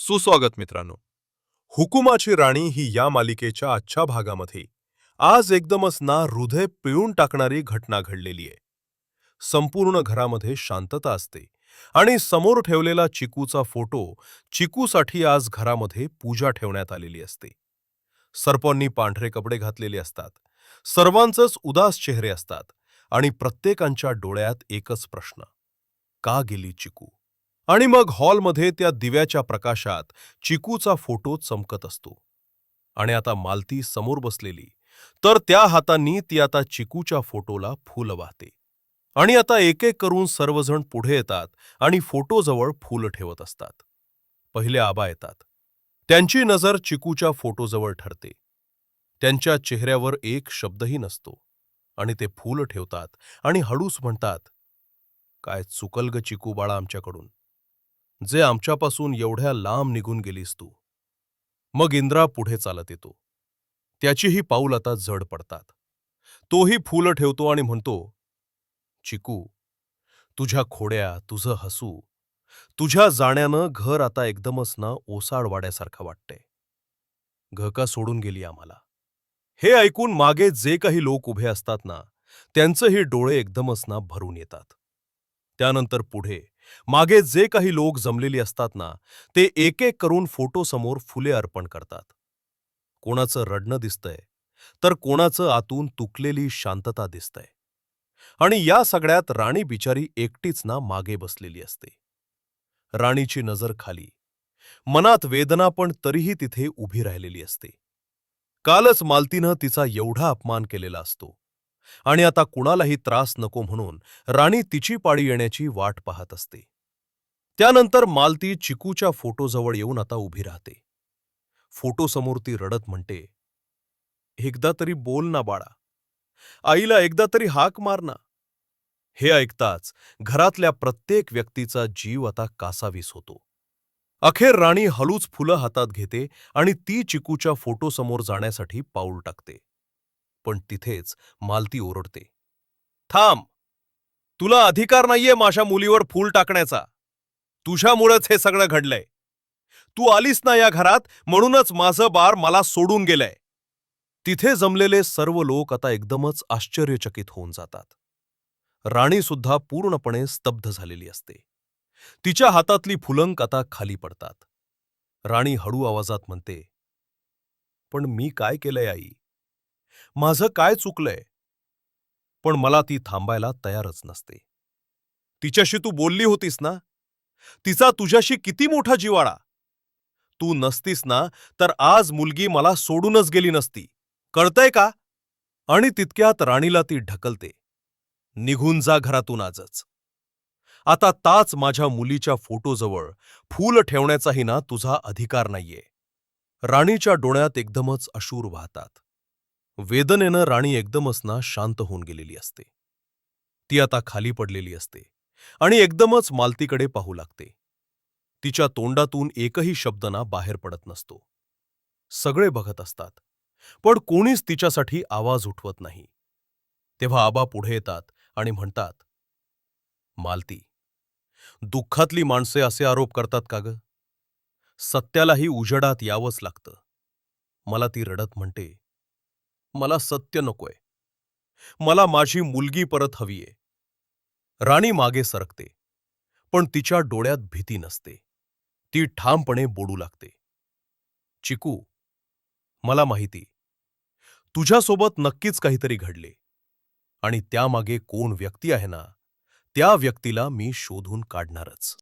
सुस्वागत मित्रांनो. हुकुमाची राणी ही या मालिकेच्या आजच्या भागामध्ये आज एकदमच ना हृदय पिळून टाकणारी घटना घडलेली आहे. संपूर्ण घरामध्ये शांतता असते आणि समोर ठेवलेला चिकूचा फोटो चिकूसाठी आज घरामध्ये पूजा ठेवण्यात आलेली असते. सर्पांनी पांढरे कपडे घातलेले असतात. सर्वांचंच उदास चेहरे असतात आणि प्रत्येकांच्या डोळ्यात एकच प्रश्न. का गेली चिकू? आणि मग हॉलमध्ये त्या दिव्याच्या प्रकाशात चिकूचा फोटो चमकत असतो. आणि आता मालती समोर बसलेली तर त्या हातांनी ती आता चिकूच्या फोटोला फूल वाहते. आणि आता एक एक करून सर्वजण पुढे येतात आणि फोटोजवळ फुलं ठेवत असतात. पहिले आबा येतात. त्यांची नजर चिकूच्या फोटोजवळ ठरते. त्यांच्या चेहऱ्यावर एक शब्दही नसतो. आणि ते फूल ठेवतात आणि हळूस म्हणतात काय चुकल ग चिकू बाळा आमच्याकडून. जे आमच्यापासून एवढ्या लांब निघून गेलीस तू. मग इंद्रा पुढे चालत येतो. त्याचीही पाऊल आता जड पडतात. तोही फुलं ठेवतो आणि म्हणतो चिकू तुझ्या खोड्या तुझं हसू तुझ्या जाण्यानं घर आता एकदमच ना ओसाड वाड्यासारखं वाटतंय. घका सोडून गेली आम्हाला. हे ऐकून मागे जे काही लोक उभे असतात ना त्यांचेही डोळे एकदमच ना भरून येतात. त्यानंतर पुढे मागे जे काही लोक जमलेली असतात ना ते एक एक करून फोटोसमोर फुले अर्पण करतात. कोणाचं रडणं दिसतंय तर कोणाचं आतून तुकलेली शांतता दिसतंय. आणि या सगळ्यात राणी बिचारी एकटीच ना मागे बसलेली असते. राणीची नजर खाली. मनात वेदना पण तरीही तिथे उभी राहिलेली असते. कालच मालतीनं तिचा एवढा अपमान केलेला असतो. आणि आता कुणालाही त्रास नको म्हणून राणी तिची पाळी येण्याची वाट पाहत असते. त्यानंतर मालती चिकूच्या फोटोजवळ येऊन आता उभी राहते. फोटोसमोर ती रडत म्हणते एकदा तरी बोल ना बाळा. आईला एकदा तरी हाक मार ना. हे ऐकताच घरातल्या प्रत्येक व्यक्तीचा जीव आता कासावीस होतो. अखेर राणी हळूच फुलं हातात घेते आणि ती चिकूच्या फोटोसमोर जाण्यासाठी पाऊल टाकते. पण तिथेच मालती ओरडते. थांब! तुला अधिकार नाहीये माझ्या मुलीवर फूल टाकण्याचा. तुझ्यामुळंच हे सगळं घडलंय. तू आलीस ना या घरात म्हणूनच माझं बार मला सोडून गेलंय. तिथे जमलेले सर्व लोक आता एकदमच आश्चर्यचकित होऊन जातात. राणी सुद्धा पूर्णपणे स्तब्ध झालेली असते. तिच्या हातातली फुलंक आता खाली पडतात. राणी हळू आवाजात म्हणते पण मी काय केलंय आई? माझं काय चुकलंय? पण मला ती थांबायला तयारच नसते. तिच्याशी तू बोलली होतीस ना? तिचा तुझ्याशी किती मोठा जिवाळा? तू नसतीस ना तर आज मुलगी मला सोडूनच गेली नसती. कळतंय का? आणि तितक्यात राणीला ती ढकलते. निघून जा घरातून आजच. आता ताच माझ्या मुलीच्या फोटोजवळ फूल ठेवण्याचाही ना तुझा अधिकार नाहीये. राणीच्या डोळ्यात एकदमच अशूर वाहतात. वेदनेनं राणी एकदमच ना शांत होऊन गेलेली असते. ती आता खाली पडलेली असते आणि एकदमच मालतीकडे पाहू लागते. तिच्या तोंडातून एकही शब्द ना बाहेर पडत नसतो. सगळे बघत असतात पण कोणीच तिच्यासाठी आवाज उठवत नाही. तेव्हा आबा पुढे येतात आणि म्हणतात मालती दुःखातली माणसे असे आरोप करतात का ग? सत्यालाही उजडात यावंच लागतं. मला ती रडत म्हणते मला सत्य नकोय. मला माझी मुलगी परत हवीये. राणी मागे सरकते पण तिच्या डोळ्यात भीती नसते. ती ठामपणे बोडू लागते. चिकू मला माहिती तुझ्यासोबत नक्कीच काहीतरी घडले. आणि त्यामागे कोण व्यक्ती आहे ना त्या व्यक्तीला मी शोधून काढणारच.